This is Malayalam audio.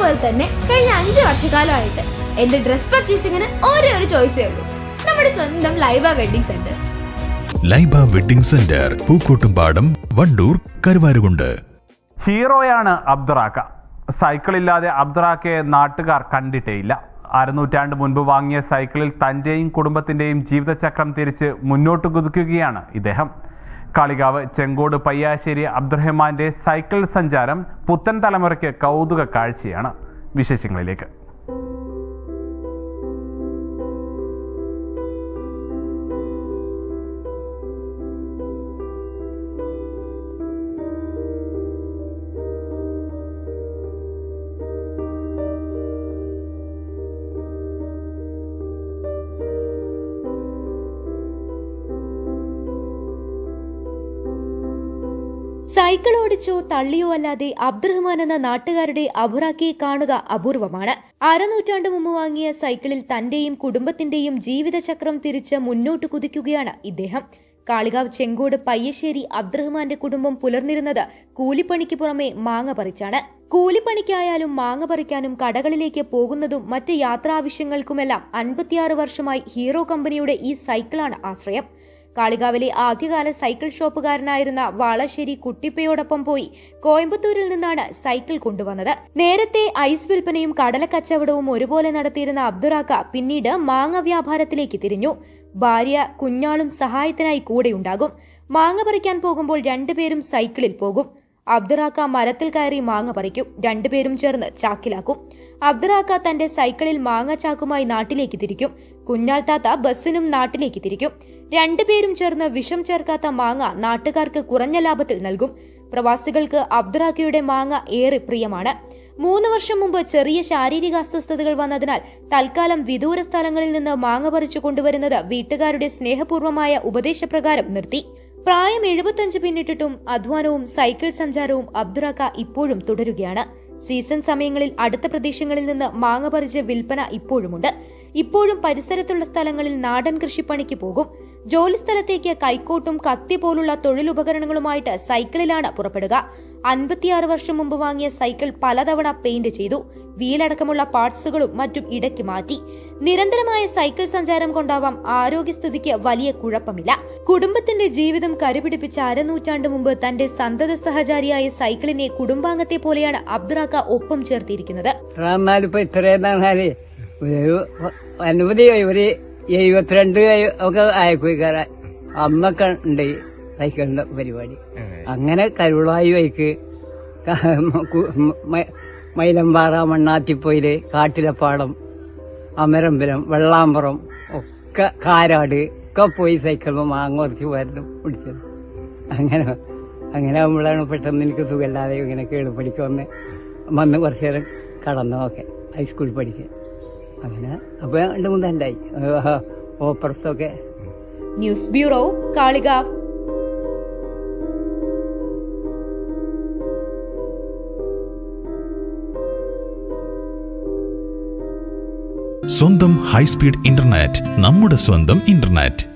പോലെ തന്നെ കഴിഞ്ഞ അഞ്ചു വർഷക്കാലമായിട്ട് എന്റെ ഡ്രസ് പർച്ചേസിംഗിന് ഒരേ ഒരു ചോയ്സേ ഉള്ളൂ. നമ്മുടെ സ്വന്തം Laiba wedding centre Laiba wedding centre Pookkottumpadam Wandoor Karuvarakundu. ഹീറോയാണ് അബ്ദുറാക്ക. സൈക്കിളില്ലാതെ അബ്ദുറാക്കയെ നാട്ടുകാർ കണ്ടിട്ടേയില്ല. അരനൂറ്റാണ്ട് മുൻപ് വാങ്ങിയ സൈക്കിളിൽ തന്റെയും കുടുംബത്തിന്റെയും ജീവിതചക്രം തിരിച്ച് മുന്നോട്ട് കുതിക്കുകയാണ് ഇദ്ദേഹം. കാളികാവ് ചെങ്കോട് പയ്യാശ്ശേരി അബ്ദുറഹ്മാന്റെ സൈക്കിൾ സഞ്ചാരം പുത്തൻ തലമുറയ്ക്ക് കൗതുക കാഴ്ചയാണ്. വിശേഷങ്ങളിലേക്ക്. സൈക്കിൾ ഓടിച്ചോ തള്ളിയോ അല്ലാതെ അബ്ദുറഹ്മാൻ എന്ന നാട്ടുകാരുടെ അബുറാക്കിയെ കാണുക അപൂർവമാണ്. അരനൂറ്റാണ്ട് മുമ്പ് വാങ്ങിയ സൈക്കിളിൽ തന്റെയും കുടുംബത്തിന്റെയും ജീവിതചക്രം തിരിച്ച് മുന്നോട്ട് കുതിക്കുകയാണ് ഇദ്ദേഹം. കാളികാവ് ചെങ്കോട് പയ്യശ്ശേരി അബ്ദുറഹ്മാന്റെ കുടുംബം പുലർന്നിരുന്നത് കൂലിപ്പണിക്ക് പുറമെ മാങ്ങ പറിച്ചാണ്. കൂലിപ്പണിക്കായാലും മാങ്ങ പറിക്കാനും കടകളിലേക്ക് പോകുന്നതും മറ്റ് യാത്രാവശ്യങ്ങൾക്കുമെല്ലാം അൻപത്തിയാറ് വർഷമായി ഹീറോ കമ്പനിയുടെ ഈ സൈക്കിളാണ് ആശ്രയം. കാളികാവിലെ ആദ്യകാല സൈക്കിൾ ഷോപ്പുകാരനായിരുന്ന വാളശ്ശേരി കുട്ടിപ്പയോടൊപ്പം പോയി കോയമ്പത്തൂരിൽ നിന്നാണ് സൈക്കിൾ കൊണ്ടുവന്നത്. നേരത്തെ ഐസ് വിൽപ്പനയും കടലക്കച്ചവടവും ഒരുപോലെ നടത്തിയിരുന്ന അബ്ദുറാക്ക പിന്നീട് മാങ്ങ വ്യാപാരത്തിലേക്ക് തിരിഞ്ഞു. ഭാര്യ കുഞ്ഞാളും സഹായത്തിനായി കൂടെയുണ്ടാകും മാങ്ങ പറിക്കാൻ പോകുമ്പോൾ രണ്ടുപേരും സൈക്കിളിൽ പോകും. അബ്ദുറാക്ക മരത്തിൽ കയറി മാങ്ങ പറിക്കും. രണ്ടുപേരും ചേർന്ന് ചാക്കിലാക്കും. അബ്ദുറാക്ക തന്റെ സൈക്കിളിൽ മാങ്ങ ചാക്കുമായി നാട്ടിലേക്ക് തിരിക്കും. കുഞ്ഞാൾ താത്ത ബസ്സിനും നാട്ടിലേക്ക് തിരിക്കും. രണ്ടുപേരും ചേർന്ന് വിഷം ചേർക്കാത്ത മാങ്ങ നാട്ടുകാർക്ക് കുറഞ്ഞ ലാഭത്തിൽ നൽകും. പ്രവാസികൾക്ക് അബ്ദുറാക്കയുടെ മാങ്ങ ഏറെ പ്രിയമാണ്. മൂന്ന് വർഷം മുമ്പ് ചെറിയ ശാരീരിക അസ്വസ്ഥതകൾ വന്നതിനാൽ തൽക്കാലം വിദൂര സ്ഥലങ്ങളിൽ നിന്ന് മാങ്ങ പറിച്ചു കൊണ്ടുവരുന്നത് വീട്ടുകാരുടെ സ്നേഹപൂർവമായ ഉപദേശപ്രകാരം നിർത്തി. പ്രായം എഴുപത്തഞ്ച് പിന്നിട്ടിട്ടും അധ്വാനവും സൈക്കിൾ സഞ്ചാരവും അബ്ദുറാക്ക ഇപ്പോഴും തുടരുകയാണ്. സീസൺ സമയങ്ങളിൽ അടുത്ത പ്രദേശങ്ങളിൽ നിന്ന് മാങ്ങ പറിച്ച് വിൽപ്പന ഇപ്പോഴുമുണ്ട്. ഇപ്പോഴും പരിസരത്തുള്ള സ്ഥലങ്ങളിൽ നാടൻ കൃഷിപ്പണിക്ക് പോകും. ജോലിസ്ഥലത്തേക്ക് കൈക്കോട്ടും കത്തി പോലുള്ള തൊഴിലുപകരണങ്ങളുമായിട്ട് സൈക്കിളിലാണ് പുറപ്പെടുക. അൻപത്തിയാറ് വർഷം മുമ്പ് വാങ്ങിയ സൈക്കിൾ പലതവണ പെയിന്റ് ചെയ്തു. വീലടക്കമുള്ള പാർട്സുകളും മറ്റും ഇടയ്ക്ക് മാറ്റി. നിരന്തരമായ സൈക്കിൾ സഞ്ചാരം കൊണ്ടാവാം ആരോഗ്യസ്ഥിതിക്ക് വലിയ കുഴപ്പമില്ല. കുടുംബത്തിന്റെ ജീവിതം കരുപിടിപ്പിച്ച അരനൂറ്റാണ്ട് മുമ്പ് തന്റെ സന്തത സഹചാരിയായ സൈക്കിളിനെ കുടുംബാംഗത്തെ പോലെയാണ് അബ്ദുറാക്ക ഒപ്പം ചേർത്തിയിരിക്കുന്നത് പറഞ്ഞാൽ ഒരു അനവധി ഒരു എഴുപത്തിരണ്ട് ഒക്കെ ആയിക്കോയിക്കാര അന്നൊക്കെ ഉണ്ട് സൈക്കിളിന്റെ പരിപാടി. അങ്ങനെ കരുളായി വൈക്ക് മൈലമ്പാറ മണ്ണാത്തിപ്പൊയിൽ കാട്ടിലപ്പാടം അമരമ്പലം വെള്ളാമ്പുറം ഒക്കെ കാരാട് ഒക്കെ പോയി സൈക്കിളും മാങ്ങ കുറച്ച് പോയിരുന്നു പിടിച്ചത്. അങ്ങനെ അങ്ങനെ ആകുമ്പോഴാണ് പെട്ടെന്ന് എനിക്ക് സുഖമില്ലാതെ ഇങ്ങനെ കേൾ പഠിക്കാൻ വന്ന് വന്ന് കുറച്ച് നേരം കടന്നു ഒക്കെ ഹൈസ്കൂളിൽ പഠിക്കാൻ. അങ്ങനെ. അപ്പോൾ രണ്ട് മൂന്ന് ഉണ്ടായി ഓപ്പർസൊക്കെ. ന്യൂസ് ബ്യൂറോ കാളികാവ് സ്വന്തം ഹൈസ്പീഡ് ഇന്റർനെറ്റ് നമ്മുടെ സ്വന്തം ഇന്റർനെറ്റ്.